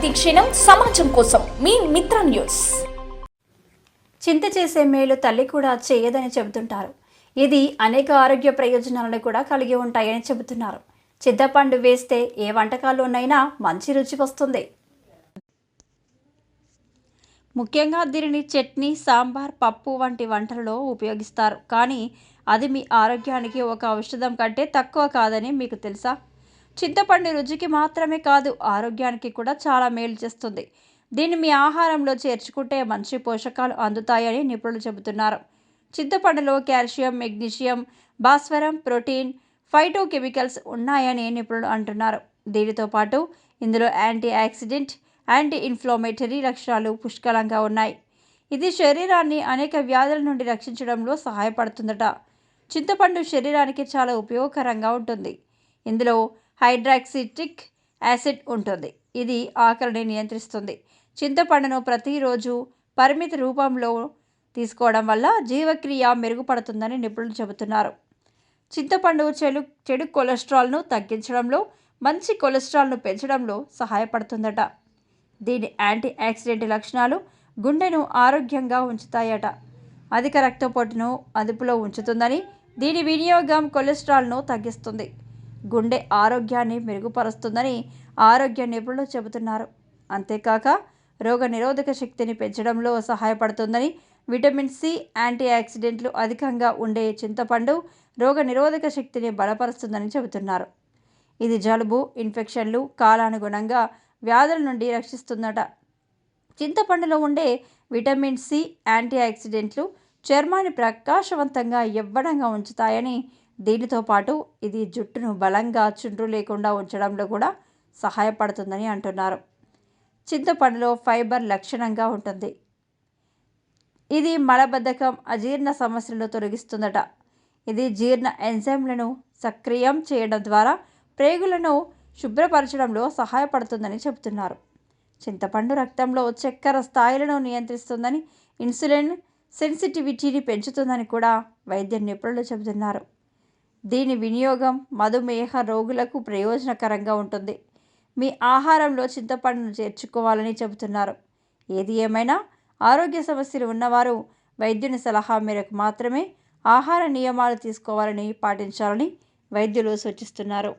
ప్రతిక్షణం సమాజం కోసం మీ మిత్ర న్యూస్. చింత చేసే మేలు తల్లి కూడా చేయదని చెబుతుంటారు. ఇది అనేక ఆరోగ్య ప్రయోజనాలను కూడా కలిగి ఉంటాయని చెబుతున్నారు. చింతపండు వేస్తే ఏ వంటకాల్లోనైనా మంచి రుచి వస్తుంది. ముఖ్యంగా దీనిని చట్నీ సాంబార్ పప్పు వంటి వంటలలో ఉపయోగిస్తారు. కానీ అది మీ ఆరోగ్యానికి ఒక ఔషధం కంటే తక్కువ కాదని మీకు తెలుసా? చింతపండు రుచికి మాత్రమే కాదు ఆరోగ్యానికి కూడా చాలా మేలు చేస్తుంది. దీన్ని మీ ఆహారంలో చేర్చుకుంటే మంచి పోషకాలు అందుతాయని నిపుణులు చెబుతున్నారు. చింతపండులో కాల్షియం మెగ్నీషియం భాస్వరం ప్రోటీన్ ఫైటో కెమికల్స్ ఉన్నాయని నిపుణులు అంటున్నారు. దీనితో పాటు ఇందులో యాంటీ ఆక్సిడెంట్ యాంటీ ఇన్ఫ్లమేటరీ లక్షణాలు పుష్కలంగా ఉన్నాయి. ఇది శరీరాన్ని అనేక వ్యాధుల నుండి రక్షించడంలో సహాయపడుతుందట. చింతపండు శరీరానికి చాలా ఉపయోగకరంగా ఉంటుంది. ఇందులో హైడ్రాక్సిటిక్ యాసిడ్ ఉంటుంది. ఇది ఆకలిని నియంత్రిస్తుంది. చింతపండును ప్రతిరోజు పరిమిత రూపంలో తీసుకోవడం వల్ల జీవక్రియ మెరుగుపడుతుందని నిపుణులు చెబుతున్నారు. చింతపండు చెడు చెడు కొలెస్ట్రాల్ను తగ్గించడంలో మంచి కొలెస్ట్రాల్ను పెంచడంలో సహాయపడుతుందట. దీని యాంటీ ఆక్సిడెంట్ లక్షణాలు గుండెను ఆరోగ్యంగా ఉంచుతాయట. అధిక రక్తపోటును అదుపులో ఉంచుతుందని దీని వినియోగం కొలెస్ట్రాల్ను తగ్గిస్తుంది. గుండె ఆరోగ్యాన్ని మెరుగుపరుస్తుందని ఆరోగ్య నిపుణులు చెబుతున్నారు. అంతేకాక రోగ నిరోధక శక్తిని పెంచడంలో సహాయపడుతుందని విటమిన్ సి యాంటీ ఆక్సిడెంట్లు అధికంగా ఉండే చింతపండు రోగ నిరోధక శక్తిని బలపరుస్తుందని చెబుతున్నారు. ఇది జలుబు ఇన్ఫెక్షన్లు కాలానుగుణంగా వ్యాధుల నుండి రక్షిస్తుందట. చింతపండులో ఉండే విటమిన్ సి యాంటీ ఆక్సిడెంట్లు చర్మాన్ని ప్రకాశవంతంగా ఇవ్వడంగా ఉంచుతాయని దీనితో పాటు ఇది జుట్టును బలంగా చుండ్రు లేకుండా ఉంచడంలో కూడా సహాయపడుతుందని అంటున్నారు. చింతపండులో ఫైబర్ లక్షణంగా ఉంటుంది. ఇది మలబద్ధకం అజీర్ణ సమస్యలను తొలగిస్తుందట. ఇది జీర్ణ ఎంజైమ్లను సక్రియం చేయడం ద్వారా ప్రేగులను శుభ్రపరచడంలో సహాయపడుతుందని చెబుతున్నారు. చింతపండు రక్తంలో చక్కెర స్థాయిలను నియంత్రిస్తుందని ఇన్సులిన్ సెన్సిటివిటీని పెంచుతుందని కూడా వైద్య నిపుణులు చెబుతున్నారు. దీని వినియోగం మధుమేహ రోగులకు ప్రయోజనకరంగా ఉంటుంది. మీ ఆహారంలో చింతపండును చేర్చుకోవాలని చెబుతున్నారు. ఏది ఏమైనా ఆరోగ్య సమస్యలు ఉన్నవారు వైద్యుని సలహా మేరకు మాత్రమే ఆహార నియమాలు తీసుకోవాలని పాటించాలని వైద్యులు సూచిస్తున్నారు.